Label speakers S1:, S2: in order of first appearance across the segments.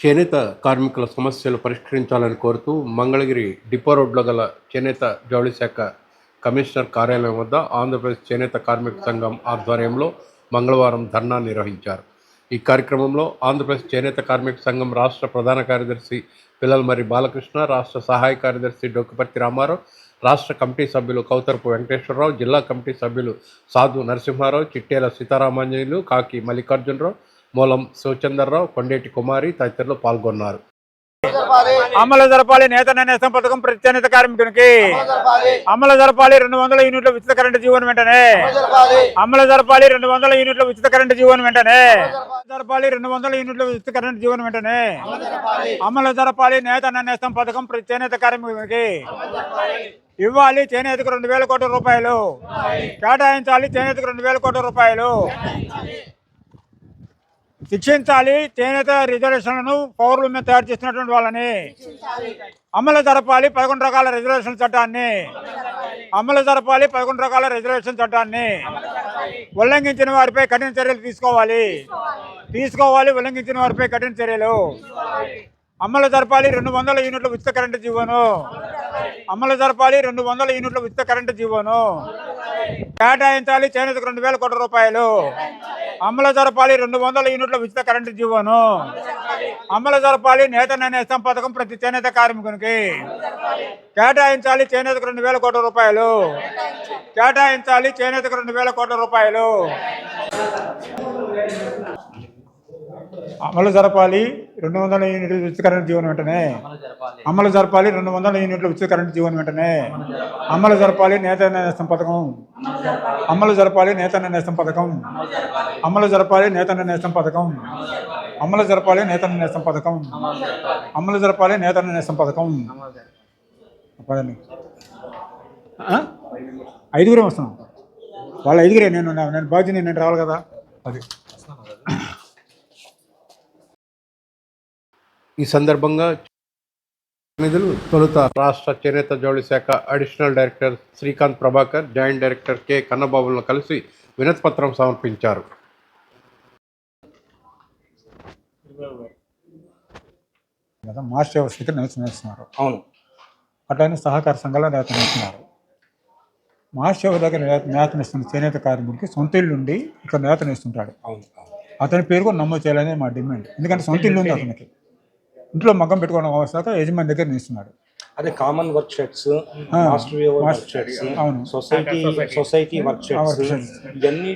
S1: చేనేత కార్మికుల సమస్యలు పరిష్కరించాలని కోరుతూ మంగళగిరి డిపో రోడ్లో గల చేనేత జౌళి శాఖ కమిషనర్ కార్యాలయం వద్ద ఆంధ్రప్రదేశ్ చేనేత కార్మిక సంఘం ఆధ్వర్యంలో మంగళవారం ధర్నా నిర్వహించారు. ఈ కార్యక్రమంలో ఆంధ్రప్రదేశ్ చేనేత కార్మిక సంఘం రాష్ట్ర ప్రధాన కార్యదర్శి పిల్లలమరి బాలకృష్ణ రాష్ట్ర సహాయ కార్యదర్శి డొక్కుపర్తి రామారావు రాష్ట్ర కమిటీ సభ్యులు కౌతరపు వెంకటేశ్వరరావు జిల్లా కమిటీ సభ్యులు సాధు నరసింహారావు చిట్టేల సీతారామాంజనేయులు కాకి మల్లికార్జునరావు మూలం శివచంద్రరావు కొండేటి కుమారి తదితరులు పాల్గొన్నారు
S2: అమలు జరపాలి నేత నేస్తం పథకం ప్రతి చేనేత కార్మికునికి అమలు జరపాలి రెండు వందల యూనిట్ల ఉచిత కరెంటు జీవన వెంటనే అమలు జరపాలి రెండు వందల యూనిట్ల ఉచిత కరెంటు జీవన వెంటనే జరపాలి రెండు వందల యూనిట్ల ఉచిత కరెంటు జీవన వెంటనే అమలు జరపాలి నేత నేస్తం పథకం ప్రతి చేనేత కార్మికునికి ఇవ్వాలి చేనేతకు రెండు వేల కోట్ల రూపాయలు కేటాయించాలి చేనేతకు రెండు వేల కోట్ల రూపాయలు శిక్షించాలి చేనేత రిజర్వేషన్లను పౌరుల మీద తయారు చేస్తున్నటువంటి వాళ్ళని. అమలు జరపాలి పదకొండు రకాల రిజర్వేషన్ చట్టాన్ని. అమలు జరపాలి పదకొండు రకాల రిజర్వేషన్ చట్టాన్ని. ఉల్లంఘించిన వారిపై కఠిన చర్యలు తీసుకోవాలి. తీసుకోవాలి ఉల్లంఘించిన వారిపై కఠిన చర్యలు. అమలు జరపాలి రెండు వందల యూనిట్ల ఉచిత కరెంటు జీవోను. అమలు జరపాలి. రెండు వందల యూనిట్ల ఉచిత కరెంటు జీవోను. కేటాయించాలి. చేనేతకు రెండు వేల కోట్ల రూపాయలు. అమలు జరపాలి. రెండు వందల యూనిట్ల ఉచిత కరెంటు జీవోను. అమలు జరపాలి. నేత నేస్తం పథకం ప్రతి చేనేత కార్మికునికి. కేటాయించాలి. చేనేతకు రెండు వేల కోట్ల రూపాయలు. కేటాయించాలి. చేనేతకు రెండు వేల కోట్ల రూపాయలు. అమలు జరపాలి రెండు వందల యూనిట్ల ఉచిత కరెంటు జీవన వెంటనే. అమలు జరపాలి. రెండు వందల యూనిట్ల ఉచిత కరెంటు జీవన వెంటనే. అమలు జరపాలి. నేత నేస్తం పథకం. అమలు జరపాలి. నేత నేస్తం పథకం. అమలు జరపాలి. నేత నేస్తం పథకం. అమలు జరపాలి. నేత నేస్తం పథకం. అమలు జరపాలి. నేత నేస్తం పథకం. పదండి? ఐదుగురే వస్తున్నాం. వాళ్ళ ఐదుగురే నేను నేను బాధ్యత నేను రావాలి కదా. అది.
S1: ఈ సందర్భంగా నిధులు తొలుత రాష్ట్ర చేనేత జౌళి శాఖ additional director Srikanth Prabhakar joint director K. కన్నబాబులను కలిసి వినతిపత్రం సమర్పించారు.
S2: కదా మాస్టర్ వ్యవస్థకి
S3: అవును.
S2: అట్లానే సహకార సంఘాల నేత నిలుస్తున్నారు మాస్టర్ దగ్గర నేత నేతనిస్తున్న చేనేత కార్మికుడికి సొంత ఇల్లు ఉండి ఇక్కడ నేతనిస్తుంటాడు.
S3: అవును అవును.
S2: అతని పేరు కూడా నమోదు చేయాలనే మా డిమాండ్. ఎందుకంటే సొంత ఇల్లు ఉంది అతనికి. ఇంట్లో మగ్గం పెట్టుకోవడం అవసరం యజమాని దగ్గర నిలుస్తున్నాడు
S3: అదే common work shirts master work shirts. Society society work shirts. ఇవన్నీ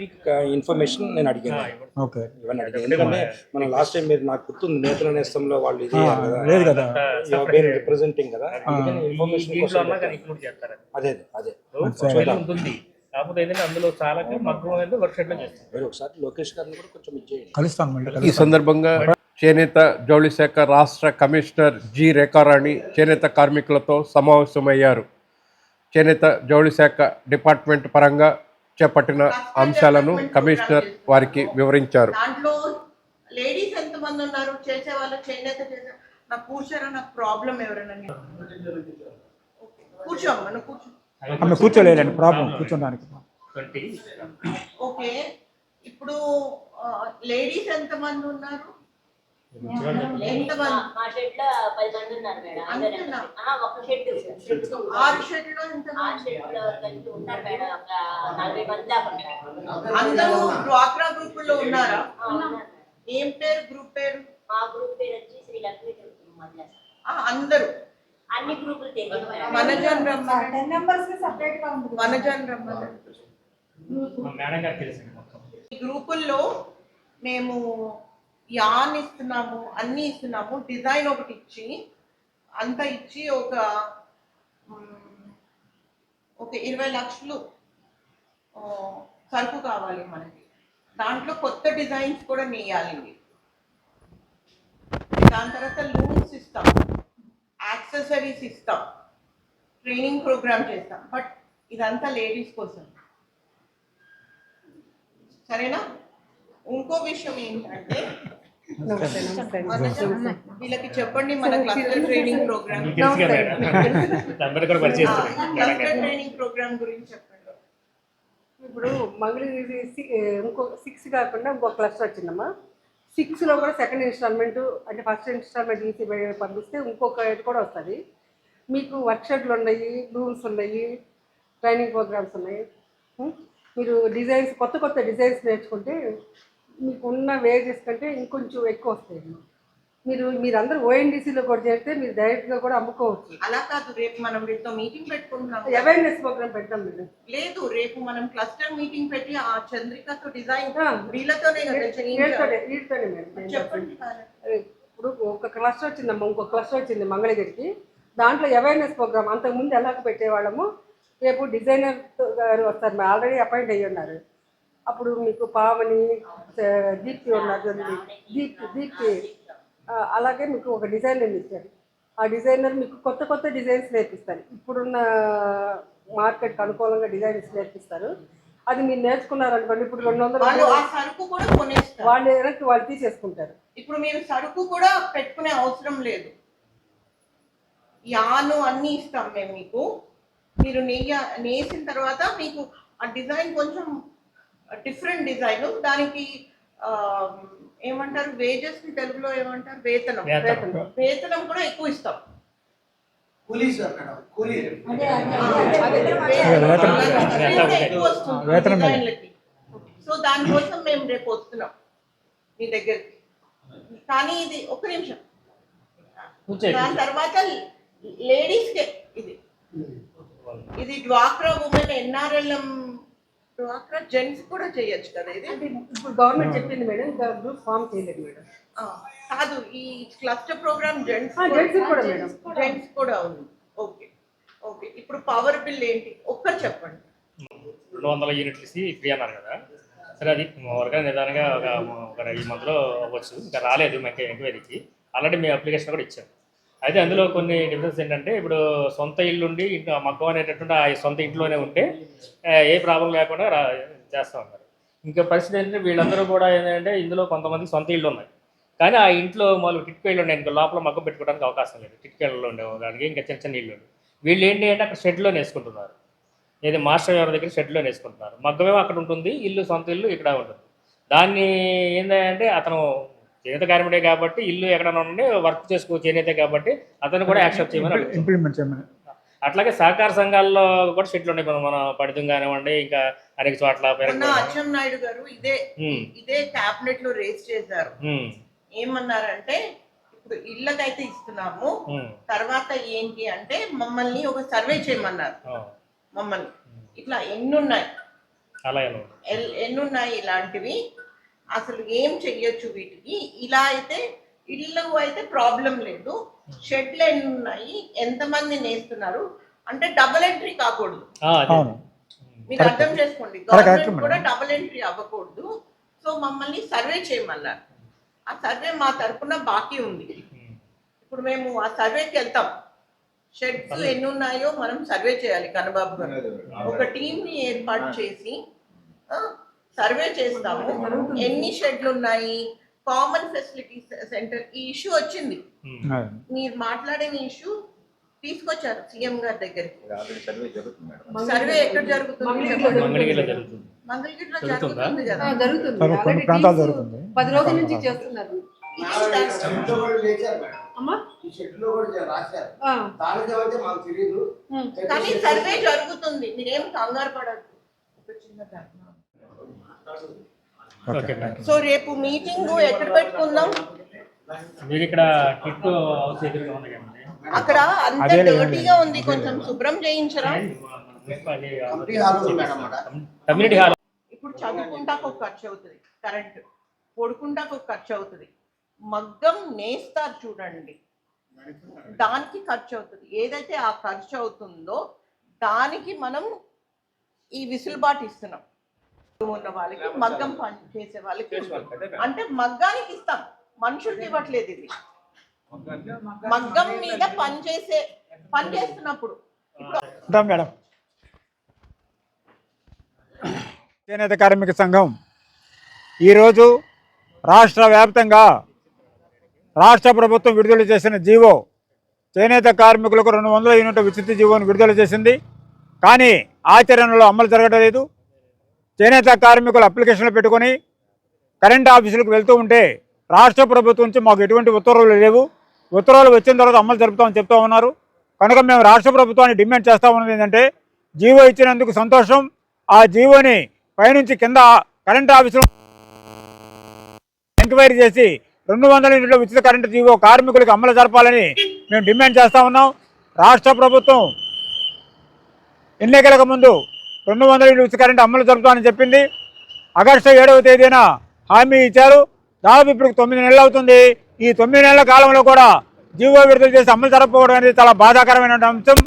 S3: ఇన్ఫర్మేషన్ నేను అడిగాను.
S2: ఓకే.
S3: ఇవన్నీ అడిగాను. ఎందుకంటే మన లాస్ట్ టైం మీరు నాకు గుర్తుంది నేతల నేస్తంలో వాళ్ళు ఇది
S2: లేదు కదా.
S3: రిప్రజెంటింగ్ కదా. ఇన్ఫర్మేషన్ కోసం అదే అదే.
S4: ఉంటుంది. కాకపోతే ఏంటంటే అందులో చాలా మగ్గం అనేది వర్క్ షాప్లో చేస్తారు.
S3: మీరు ఒకసారి లోకేష్ గారిని కూడా కొంచెం ఇచ్చేయండి
S2: కలుస్తాను మళ్ళీ
S1: ఈ. సందర్భంగా చేనేత జౌళి శాఖ రాష్ట్ర కమిషనర్ జి రేఖారాణి చేనేత కార్మికులతో సమావేశమయ్యారు. చేనేత జౌళి శాఖ డిపార్ట్మెంట్ పరంగా చేపట్టిన అంశాలను కమిషనర్ వారికి వివరించారు.
S5: దాంట్లో లేడీస్ ఎంతమంది ఉన్నారు? చేసే వాళ్ళు చేనేత చేసే నాకు కూర్చోరా నాకు ప్రాబ్లం ఎవరైనా. కూర్చోమ్మా నువ్వు కూర్చో.
S2: ఆమె కూర్చోలేదండి ప్రాబ్లం కూర్చోడానికి
S5: ఓకే ఇప్పుడు లేడీస్ ఎంతమంది ఉన్నారు? ఎంతమంది
S6: మా షెడ్లో పది మంది ఉన్నారు మేడం అందరూ
S5: అంతేనా?
S6: ఆ, ఒక షెడ్
S5: ఆరు షెడ్లో
S6: ఆ
S5: ఎంతమంది
S6: షెడ్లో కలిసి ఉంటారు మేడం ఒక నలభై మంది దాకా ఉంటారు
S5: అందరూ డ్వాక్రా గ్రూపుల్లో ఉన్నారా?
S6: ఆ, ఉన్నారు.
S5: ఏం పేరు గ్రూప్ పేరు?
S6: మా గ్రూప్ పేరు వచ్చి శ్రీ లక్ష్మీ తిరుపతి అన్ని గ్రూపులు మేడం
S4: గారు తెలిసింది మొత్తం.
S5: ఈ గ్రూపుల్లో మేము యాన్ ఇస్తున్నాము అన్నీ ఇస్తున్నాము డిజైన్ ఒకటి ఇచ్చి అంతా ఇచ్చి ఒక ఒక ఇరవై లక్షలు సరుకు కావాలి మనకి. దాంట్లో కొత్త డిజైన్స్ కూడా నేయాలి. దాని తర్వాత లూమ్స్ ఇస్తాం యాక్సెసరీస్ ఇస్తాం ట్రైనింగ్ ప్రోగ్రామ్ చేస్తాం. బట్ ఇదంతా లేడీస్ కోసం. సరేనా? ఇంకో విషయం ఏంటంటే వీళ్ళకి చెప్పండి మన cluster training program. Cluster training program గురించి చెప్పండి.
S7: ఇప్పుడు మంగళగిరి సి- ఇంకో సిక్స్ కాకుండా ఇంకో క్లస్టర్ వచ్చిందమ్మా. సిక్స్లో కూడా సెకండ్ ఇన్స్టాల్మెంట్ అంటే ఫస్ట్ ఇన్స్టాల్మెంట్ ఈసీ పంపిస్తే ఇంకొక కూడా వస్తుంది. మీకు వర్క్షాప్లు ఉన్నాయి రూమ్స్ ఉన్నాయి ట్రైనింగ్ ప్రోగ్రామ్స్ ఉన్నాయి. మీరు డిజైన్స్ కొత్త కొత్త డిజైన్స్ నేర్చుకుంటే మీకు ఉన్న వేజెస్ కంటే ఇంకొంచెం ఎక్కువ వస్తాయి. మీరు మీరందరూ ఓఎన్డీసీలో కూడా చేస్తే మీరు డైరెక్ట్గా కూడా అమ్ముకోవచ్చు.
S5: అలా కాదు రేపు మనం వీటితో మీటింగ్ పెట్టుకుంటున్నాం
S7: అవేర్నెస్ ప్రోగ్రామ్ పెడతాం మీరు
S5: లేదు రేపు మనం క్లస్టర్ మీటింగ్ పెట్టి ఆ చంద్రికతో డిజైన్. వీళ్ళతోనే కదా చేయించాలి.
S7: వీటితోనే మేడం.
S5: చెప్పండి
S7: ఇప్పుడు ఒక క్లస్టర్ వచ్చిందమ్మా ఇంకో క్లస్టర్ వచ్చింది మంగళగిరికి. దాంట్లో అవేర్నెస్ ప్రోగ్రామ్ అంతకుముందు ఎలాగ పెట్టేవాళ్ళము? రేపు డిజైనర్ గారు వస్తారు మేము ఆల్రెడీ అపాయింట్ అయ్యి ఉన్నారు. అప్పుడు మీకు పావని దీప్తి ఉన్నారు దీప్తి దీప్తి. అలాగే మీకు ఒక డిజైనర్ ఇచ్చారు. ఆ డిజైనర్ మీకు కొత్త కొత్త డిజైన్స్ నేర్పిస్తారు. ఇప్పుడున్న మార్కెట్కి అనుకూలంగా డిజైన్స్ నేర్పిస్తారు. అది మీరు నేర్చుకున్నారనుకోండి ఇప్పుడు రెండు వందలు
S5: ఆ సరుకు కూడా కొనేస్తారు.
S7: వాళ్ళు వెనక్కి వాళ్ళు తీసేసుకుంటారు.
S5: ఇప్పుడు మీరు సరుకు కూడా పెట్టుకునే అవసరం లేదు. యాను అన్ని ఇస్తాం మేము మీకు. మీరు నెయ్య నేసిన తర్వాత మీకు ఆ డిజైన్ కొంచెం డిఫరెంట్ డిజైన్. దానికి ఏమంటారు? వేజెస్ని తెలుగులో ఏమంటారు? వేతనం.
S4: వేతనం.
S5: వేతనం కూడా ఎక్కువ ఇస్తాం. సో దానికోసం మేము రేపు వస్తున్నాం మీ దగ్గరికి. కానీ ఇది ఒక నిమిషం. దాని తర్వాత లేడీస్ కే ఇది. ఇది డ్వాక్రా ఉమెన్ ఎన్ఆర్ఎల్ఎం డ్వాక్రా జెంట్స్ కూడా చేయొచ్చు కదా ఇది?
S7: ఇప్పుడు గవర్నమెంట్ చెప్పింది మేడం ఇంకా గ్రూప్ ఫామ్ చేయలేదు మేడం.
S5: ఆ, కాదు ఈ క్లస్టర్ ప్రోగ్రామ్ జెంట్స్
S7: జెంట్స్ కూడా మేడం.
S5: జెంట్స్ కూడా ఉంది ఓకే ఓకే. ఇప్పుడు పవర్ బిల్ ఏంటి? ఒక్కరు చెప్పండి.
S4: రెండు వందల యూనిట్లు ఇచ్చి ఫ్రీ అన్నారు కదా. సరే అది మామూలుగా నిదానంగా ఒక ఒక ఈ మంత్లో అవ్వచ్చు. ఇంకా రాలేదు మాకు ఎంక్వైరీకి ఆల్రెడీ మేము అప్లికేషన్ కూడా ఇచ్చాం అయితే అందులో కొన్ని డిఫరెన్స్ ఏంటంటే ఇప్పుడు సొంత ఇల్లు ఉండి మగ్గం అనేటటువంటి ఆ సొంత ఇంట్లోనే ఉంటే ఏ ప్రాబ్లం లేకుండా రా చేస్తూ ఉన్నారు. ఇంకా పరిస్థితి ఏంటంటే వీళ్ళందరూ కూడా ఏంటంటే ఇందులో కొంతమంది సొంత ఇల్లు ఉన్నాయి. కానీ ఆ ఇంట్లో మొదలు టిట్కేళ్ళు ఉన్నాయి ఇంకా లోపల మగ్గం పెట్టుకోవడానికి అవకాశం లేదు. టిట్కేళ్ళలో ఉండేవాళ్ళకి ఇంకా చిన్న చిన్న ఇల్లు వీళ్ళు ఏంటి అంటే అక్కడ షెడ్లో వేసుకుంటున్నారు. ఏది మాస్టర్ గారి దగ్గర షెడ్లో వేసుకుంటున్నారు. మగ్గమేమో అక్కడ ఉంటుంది ఇల్లు సొంత ఇల్లు ఇక్కడ ఉంటుంది. దాన్ని ఏంటంటే అతను చేనేత కార్మికుడే కాబట్టి ఇల్లు ఎక్కడైనా ఉండి వర్క్ చేసుకో చేనేతే కాబట్టి అతను కూడా యాక్సెప్ట్ చేయమని.
S2: ఇంప్లిమెంట్ చేయమని.
S4: అట్లాగే సహకార సంఘాల్లో కూడా షెడ్లు ఉన్నాయి. మనం మన పడితం కానివ్వండి ఇంకా అనేక చోట్ల
S5: మొన్న
S4: పెరగ
S5: అచ్చెం నాయుడు గారు ఇదే ఇదే క్యాబినెట్లో రేస్ చేశారు. ఏమన్నారంటే ఇప్పుడు ఇళ్ళకైతే ఇస్తున్నాము తర్వాత ఏంటి అంటే మమ్మల్ని ఒక సర్వే చేయమన్నారు. మమ్మల్ని. ఇట్లా ఎన్ని ఉన్నాయి
S4: అలాగే
S5: ఎల్- ఎన్ని ఉన్నాయి ఇలాంటివి? అసలు ఏం చెయ్యొచ్చు వీటికి? ఇలా అయితే ఇల్లు అయితే ప్రాబ్లం లేదు. షెడ్లు ఎన్ని ఉన్నాయి? ఎంతమంది నేస్తున్నారు? అంటే డబుల్ ఎంట్రీ కాకూడదు. మీరు అర్థం చేసుకోండి. గవర్నమెంట్ కూడా. డబుల్ ఎంట్రీ అవ్వకూడదు. సో మమ్మల్ని సర్వే చేయమన్నారు. ఆ సర్వే మా తరపున బాకీ ఉంది. ఇప్పుడు మేము ఆ సర్వేకి వెళ్తాం. షెడ్స్ ఎన్ని ఉన్నాయో మనం సర్వే చేయాలి కనబాబు గారు. ఒక టీం ని ఏర్పాటు చేసి ఆ, సర్వే చేస్తాము. ఎన్ని షెడ్లు ఉన్నాయి కామన్ ఫెసిలిటీ సెంటర్ ఈ ఇష్యూ వచ్చింది. మీరు మాట్లాడిన ఇష్యూ తీసుకొచ్చారు సీఎం గారి దగ్గరికి. సర్వే ఎక్కడ జరుగుతుంది.
S4: మంగళగిరిలో జరుగుతుంది. జరుగుతుందా?
S5: కదా.
S7: పది రోజుల నుంచి చేస్తున్నారు. అమ్మా?
S3: ఈ షెడ్లో కూడా రాశారు.
S7: ఆ,
S3: దానికి అయితే మాకు తెలియదు
S7: ఉమ్.
S5: కానీ సర్వే జరుగుతుంది. మీరేం కంగారు పడద్దు. ఒక చిన్న సో రేపు మీటింగ్ ఎక్కడ పెట్టుకుందాం?
S4: మీరు ఇక్కడ కిట్ హౌస్ ఎదురుగా ఉంది కదండి.
S5: అక్కడ అంత డర్టీగా ఉంది. కొంచెం శుభ్రం చేయించరా?
S4: Community hall.
S5: ఇప్పుడు చదువుకుంటాకు ఒక ఖర్చు అవుతుంది. కరెంట్. పొడుకుంటాకు ఒక ఖర్చు అవుతుంది. మగ్గం నేస్తారు చూడండి. దానికి ఖర్చు అవుతుంది. ఏదైతే ఆ ఖర్చు అవుతుందో దానికి మనం ఈ విసులుబాటు ఇస్తున్నాం. ఉన్న వాళ్ళకి మగ్గం పని చేసే వాళ్ళకి అంటే మగ్గానికి ఇస్తాం. మనుషులకి ఇవ్వట్లేదు ఇది. మగ్గం మీద పని చేసే పని చేస్తున్నప్పుడు.
S2: మేడం. చేనేత కార్మిక సంఘం ఈరోజు రాష్ట్ర వ్యాప్తంగా రాష్ట్ర ప్రభుత్వం విడుదల చేసిన జీవో చేనేత కార్మికులకు రెండు వందల యూనిట్ల విస్తృతి జీవోను విడుదల చేసింది. కానీ ఆచరణలో అమలు జరగలేదు చేనేత కార్మికులు అప్లికేషన్లు పెట్టుకొని కరెంట్ ఆఫీసులకు వెళ్తూ ఉంటే రాష్ట్ర ప్రభుత్వం నుంచి మాకు ఎటువంటి ఉత్తర్వులు లేవు. ఉత్తర్వులు వచ్చిన తర్వాత అమలు జరుపుతామని చెప్తా ఉన్నారు. కనుక మేము రాష్ట్ర ప్రభుత్వాన్ని డిమాండ్ చేస్తా ఉన్నది ఏంటంటే జీవో ఇచ్చినందుకు సంతోషం. ఆ జీవోని పైనుంచి కింద కరెంట్ ఆఫీసులో ఎంక్వైరీ చేసి రెండు వందల యూనిట్ల ఉచిత కరెంటు జీవో కార్మికులకు అమలు జరపాలని మేము డిమాండ్ చేస్తా ఉన్నాం. రాష్ట్ర ప్రభుత్వం ఎన్నికలకు ముందు రెండు వందల యూనిట్స్ కరెంట్ అమలు జరుపుతామని చెప్పింది. ఆగస్టు ఏడవ తేదీన హామీ ఇచ్చారు. దాదాపు ఇప్పుడు తొమ్మిది నెలలు అవుతుంది. ఈ తొమ్మిది నెలల కాలంలో కూడా జీవో విడుదల చేసి అమలు జరపకపోవడం అనేది చాలా బాధాకరమైన అంశం.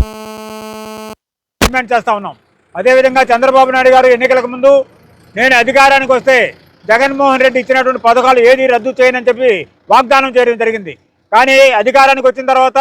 S2: డిమాండ్ చేస్తా ఉన్నాం. అదేవిధంగా చంద్రబాబు నాయుడు గారు ఎన్నికలకు ముందు నేను అధికారానికి వస్తే జగన్మోహన్ రెడ్డి ఇచ్చినటువంటి పథకాలు ఏది రద్దు చేయనని చెప్పి వాగ్దానం చేయడం జరిగింది. కానీ అధికారానికి వచ్చిన తర్వాత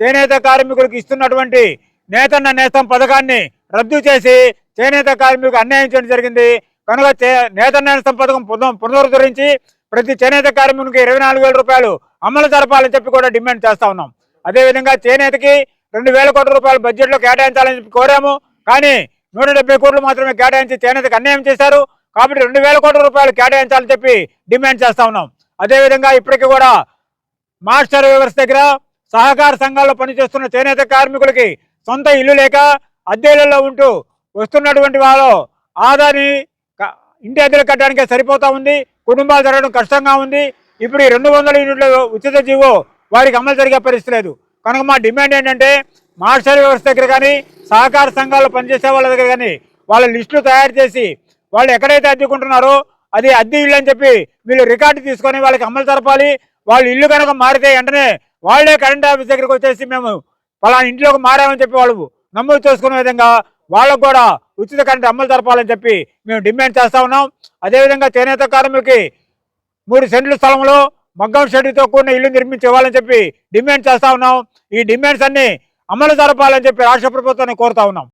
S2: చేనేత కార్మికులకు ఇస్తున్నటువంటి నేతన్న నేస్తం పథకాన్ని రద్దు చేసి చేనేత కార్మికులకు అన్యాయం చేయడం జరిగింది. కనుక చే- నేతన్న నేస్తం పథకం పునః- పునరుద్ధరించి ప్రతి చేనేత కార్మికునికి ఇరవై నాలుగు వేల రూపాయలు అమలు జరపాలని చెప్పి కూడా డిమాండ్ చేస్తా ఉన్నాం. అదేవిధంగా చేనేతకి రెండు వేల కోట్ల రూపాయలు బడ్జెట్లో కేటాయించాలని చెప్పి కోరాము. కానీ నూట డెబ్బై కోట్లు మాత్రమే కేటాయించి చేనేతకు అన్యాయం చేశారు. కాబట్టి రెండు వేల కోట్ల రూపాయలు కేటాయించాలని చెప్పి డిమాండ్ చేస్తా ఉన్నాం. అదేవిధంగా ఇప్పటికీ కూడా మాస్టర్ వ్యవస్థ దగ్గర సహకార సంఘాల్లో పనిచేస్తున్న చేనేత కార్మికులకి సొంత ఇల్లు లేక అద్దెలలో ఉంటూ వస్తున్నటువంటి వాళ్ళు ఆదాని ఇంటి అద్దెలు కట్టడానికే సరిపోతా ఉంది కుటుంబాలు జరగడం కష్టంగా ఉంది. ఇప్పుడు ఈ రెండు వందల యూనిట్ల ఉచిత జీవో వారికి అమలు జరిగే పరిస్థితి లేదు. కనుక మా డిమాండ్ ఏంటంటే మార్షల్ వ్యవస్థ దగ్గర కానీ సహకార సంఘాల్లో పనిచేసే వాళ్ళ దగ్గర కానీ వాళ్ళ లిస్టులు తయారు చేసి వాళ్ళు ఎక్కడైతే అద్దెకుంటున్నారో అది అద్దె ఇల్లు అని చెప్పి వీళ్ళు రికార్డు తీసుకొని వాళ్ళకి అమలు జరపాలి. వాళ్ళు ఇల్లు కనుక మారితే వెంటనే వాళ్ళే కరెంట్ ఆఫీస్ దగ్గరికి వచ్చేసి మేము పలానా ఇంట్లోకి మారామని చెప్పి వాళ్ళు నమోదు చేసుకునే విధంగా వాళ్ళకు కూడా ఉచిత కరెంట్ అమలు జరపాలని చెప్పి మేము డిమాండ్ చేస్తా ఉన్నాం. అదేవిధంగా చేనేత కార్మికులకి మూడు సెంట్ల స్థలంలో మగ్గం షెడ్డుతో కూడిన ఇల్లు నిర్మించి ఇవ్వాలని చెప్పి డిమాండ్ చేస్తా ఉన్నాం. ఈ డిమాండ్స్ అన్ని అమలు జరపాలని చెప్పి రాష్ట్ర ప్రభుత్వాన్ని కోరుతా ఉన్నాం.